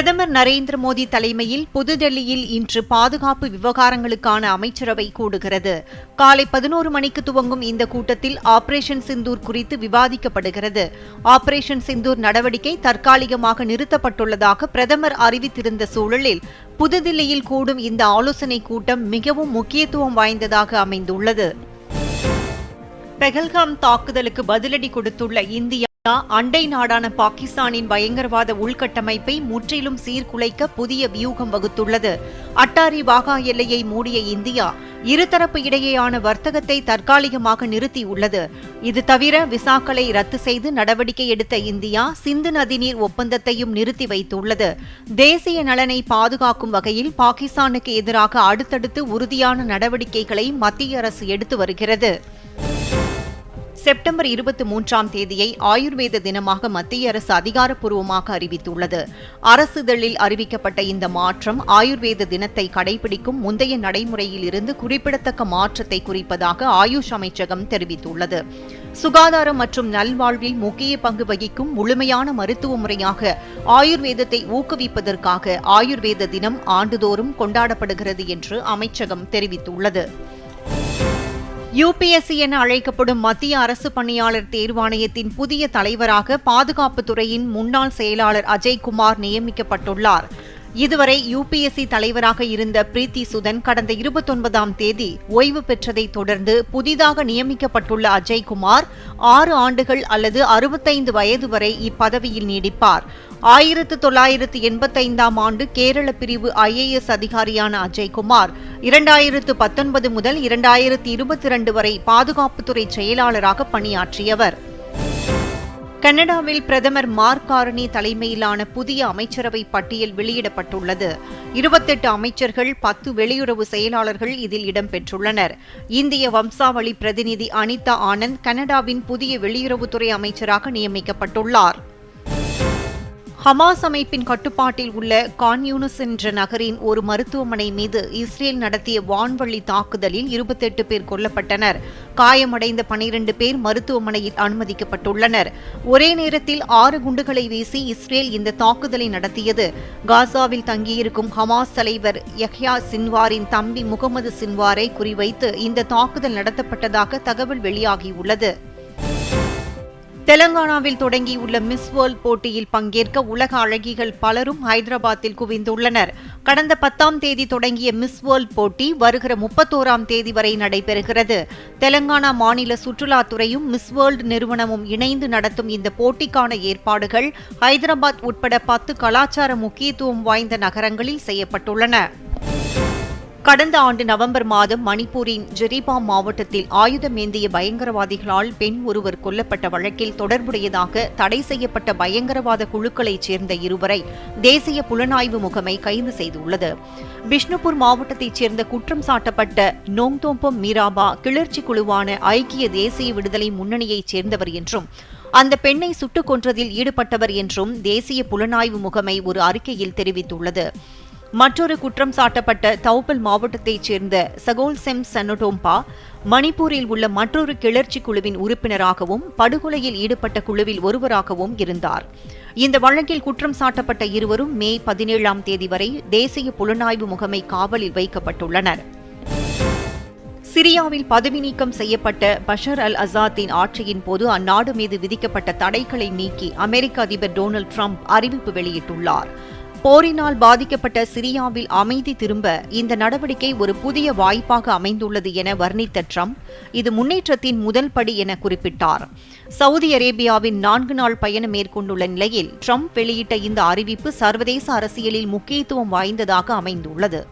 பிரதமர் நரேந்திர மோடி தலைமையில் புதுடெல்லியில் இன்று பாதுகாப்பு விவகாரங்களுக்கான அமைச்சரவை கூடுகிறது. காலை பதினோரு மணிக்கு துவங்கும் இந்த கூட்டத்தில் ஆபரேஷன் சிந்தூர் குறித்து விவாதிக்கப்படுகிறது. ஆபரேஷன் சிந்தூர் நடவடிக்கை தற்காலிகமாக நிறுத்தப்பட்டுள்ளதாக பிரதமர் அறிவித்திருந்த சூழலில் புதுதில்லியில் கூடும் இந்த ஆலோசனைக் கூட்டம் மிகவும் முக்கியத்துவம் வாய்ந்ததாக அமைந்துள்ளது. பெஹல்காம் தாக்குதலுக்கு பதிலடி கொடுத்துள்ள இந்தியா அண்டை நாடான பாகிஸ்தானின் பயங்கரவாத உள்கட்டமைப்பை முற்றிலும் சீர்குலைக்க புதிய வியூகம் வகுத்துள்ளது. அட்டாரி வாகா எல்லையை மூடிய இந்தியா இருதரப்பு இடையேயான வர்த்தகத்தை தற்காலிகமாக நிறுத்தியுள்ளது. இது தவிர விசாக்களை ரத்து செய்து நடவடிக்கை எடுத்த இந்தியா சிந்து நதிநீர் ஒப்பந்தத்தையும் நிறுத்தி வைத்துள்ளது. தேசிய நலனை பாதுகாக்கும் வகையில் பாகிஸ்தானுக்கு எதிராக அடுத்தடுத்து உறுதியான நடவடிக்கைகளை மத்திய அரசு எடுத்து வருகிறது. செப்டம்பர் இருபத்தி மூன்றாம் தேதியை ஆயுர்வேத தினமாக மத்திய அரசு அதிகாரப்பூர்வமாக அறிவித்துள்ளது. அரசிதழில் அறிவிக்கப்பட்ட இந்த மாற்றம் ஆயுர்வேத தினத்தை கடைபிடிக்கும் முந்தைய நடைமுறையில் இருந்து குறிப்பிடத்தக்க மாற்றத்தை குறிப்பதாக ஆயுஷ் அமைச்சகம் தெரிவித்துள்ளது. சுகாதாரம் மற்றும் நல்வாழ்வில் முக்கிய பங்கு வகிக்கும் முழுமையான மருத்துவ முறையாக ஆயுர்வேதத்தை ஊக்குவிப்பதற்காக ஆயுர்வேத தினம் ஆண்டுதோறும் கொண்டாடப்படுகிறது என்று அமைச்சகம் தெரிவித்துள்ளது. யுபிஎஸ்சி என அழைக்கப்படும் மத்திய அரசு பணியாளர் தேர்வாணையத்தின் புதிய தலைவராக பாதுகாப்புத்துறையின் முன்னாள் செயலாளர் அஜய்குமார் நியமிக்கப்பட்டுள்ளார். இதுவரை யுபிஎஸ்சி தலைவராக இருந்த பிரீத்தி சுதன் கடந்த இருபத்தொன்பதாம் தேதி ஓய்வு பெற்றதை தொடர்ந்து புதிதாக நியமிக்கப்பட்டுள்ள அஜய்குமார் ஆறு ஆண்டுகள் அல்லது அறுபத்தைந்து வயது வரை இப்பதவியில் நீடிப்பார். ஆயிரத்து தொள்ளாயிரத்து எண்பத்தைந்தாம் ஆண்டு கேரள பிரிவு ஐஏஎஸ் அதிகாரியான அஜய்குமார் இரண்டாயிரத்து பத்தொன்பது முதல் இரண்டாயிரத்து இருபத்தி இரண்டு வரை பாதுகாப்புத்துறை செயலாளராக பணியாற்றியவர். கனடாவில் பிரதமர் மார்க் காரணி தலைமையிலான புதிய அமைச்சரவை பட்டியல் வெளியிடப்பட்டுள்ளது. இருபத்தெட்டு அமைச்சர்கள் பத்து வெளியுறவு செயலாளர்கள் இதில் இடம்பெற்றுள்ளனர். இந்திய வம்சாவளி பிரதிநிதி அனிதா ஆனந்த் கனடாவின் புதிய வெளியுறவுத்துறை அமைச்சராக நியமிக்கப்பட்டுள்ளார். ஹமாஸ் அமைப்பின் கட்டுப்பாட்டில் உள்ள கான்யூனஸ் என்ற நகரின் ஒரு மருத்துவமனை மீது இஸ்ரேல் நடத்திய வான்வழி தாக்குதலில் இருபத்தெட்டு பேர் கொல்லப்பட்டனர். காயமடைந்த பனிரண்டு பேர் மருத்துவமனையில் அனுமதிக்கப்பட்டுள்ளனர். ஒரே நேரத்தில் ஆறு குண்டுகளை வீசி இஸ்ரேல் இந்த தாக்குதலை நடத்தியது. காசாவில் தங்கியிருக்கும் ஹமாஸ் தலைவர் யஹ்யா சின்வாரின் தம்பி முகமது சின்வாரை குறிவைத்து இந்த தாக்குதல் நடத்தப்பட்டதாக தகவல் வெளியாகியுள்ளது. தெலங்கானாவில் தொடங்கியுள்ள மிஸ் வேர்ல்ட் போட்டியில் பங்கேற்க உலக அழகிகள் பலரும் ஹைதராபாத்தில் குவிந்துள்ளனர். கடந்த பத்தாம் தேதி தொடங்கிய மிஸ் வேர்ல்ட் போட்டி வருகிற முப்பத்தோராம் தேதி வரை நடைபெறுகிறது. தெலங்கானா மாநில சுற்றுலாத்துறையும் மிஸ் வேர்ல்ட் நிறுவனமும் இணைந்து நடத்தும் இந்த போட்டிக்கான ஏற்பாடுகள் ஹைதராபாத் உட்பட பத்து கலாச்சார முக்கியத்துவம் வாய்ந்த நகரங்களில் செய்யப்பட்டுள்ளன. கடந்த ஆண்டு நவம்பர் மாதம் மணிப்பூரின் ஜெரிபாம் மாவட்டத்தில் ஆயுதம் ஏந்திய பயங்கரவாதிகளால் பெண் ஒருவர் கொல்லப்பட்ட வழக்கில் தொடர்புடையதாக தடை செய்யப்பட்ட பயங்கரவாத குழுக்களைச் சேர்ந்த இருவரை தேசிய புலனாய்வு முகமை கைது செய்துள்ளது. பிஷ்ணுபூர் மாவட்டத்தைச் சேர்ந்த குற்றம் சாட்டப்பட்ட நோங்தோம்பம் மீராபா கிளர்ச்சி குழுவான ஐக்கிய தேசிய விடுதலை முன்னணியைச் சேர்ந்தவர் என்றும் அந்த பெண்ணை சுட்டுக் கொன்றதில் ஈடுபட்டவர் என்றும் தேசிய புலனாய்வு முகமை ஒரு அறிக்கையில் தெரிவித்துள்ளது. மற்றொரு குற்றம் சாட்டப்பட்ட தௌபல் மாவட்டத்தைச் சேர்ந்த சகோல் செம் சனடோம்பா மணிப்பூரில் உள்ள மற்றொரு கிளர்ச்சி குழுவின் உறுப்பினராகவும் படுகொலையில் ஈடுபட்ட குழுவில் ஒருவராகவும் இருந்தார். இந்த வழக்கில் குற்றம் சாட்டப்பட்ட இருவரும் மே பதினேழாம் தேதி வரை தேசிய புலனாய்வு முகமை காவலில் வைக்கப்பட்டுள்ளனர். சிரியாவில் பதவி நீக்கம் செய்யப்பட்ட பஷர் அல் அசாத்தின் ஆட்சியின் போது அந்நாடு மீது விதிக்கப்பட்ட தடைகளை நீக்கி அமெரிக்க அதிபர் டொனால்டு ட்ரம்ப் அறிவிப்பு வெளியிட்டுள்ளார். போரினால் பாதிக்கப்பட்ட சிரியாவில் அமைதி திரும்ப இந்த நடவடிக்கை ஒரு புதிய வாய்ப்பாக அமைந்துள்ளது என வர்ணித்த ட்ரம்ப் இது முன்னேற்றத்தின் முதல் படி என குறிப்பிட்டார். சவுதி அரேபியாவின் நான்கு நாள் பயணம் மேற்கொண்டுள்ள நிலையில் ட்ரம்ப் வெளியிட்ட இந்த அறிவிப்பு சர்வதேச அரசியலில் முக்கியத்துவம் வாய்ந்ததாக அமைந்துள்ளது.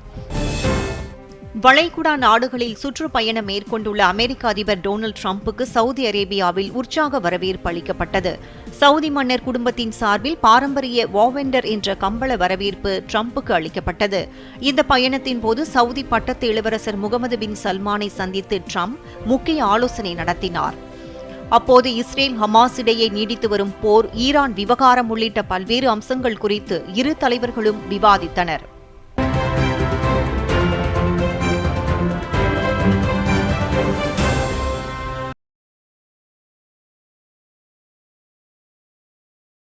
வளைகுடா நாடுகளில் சுற்றுப்பயணம் மேற்கொண்டுள்ள அமெரிக்க அதிபர் டொனால்டு டிரம்புக்கு சவுதி அரேபியாவில் உற்சாக வரவேற்பு அளிக்கப்பட்டது. சவுதி மன்னர் குடும்பத்தின் சார்பில் பாரம்பரிய வாவெண்டர் என்ற கம்பள வரவேற்பு டிரம்புக்கு அளிக்கப்பட்டது. இந்த பயணத்தின் போது சவுதி பட்டத்து இளவரசர் முகமது பின் சல்மானை சந்தித்து டிரம்ப் முக்கிய ஆலோசனை நடத்தினார். அப்போது இஸ்ரேல் ஹமாஸ் இடையே நீடித்து வரும் போர் ஈரான் விவகாரம் உள்ளிட்ட பல்வேறு அம்சங்கள் குறித்து இரு தலைவர்களும் விவாதித்தனர்.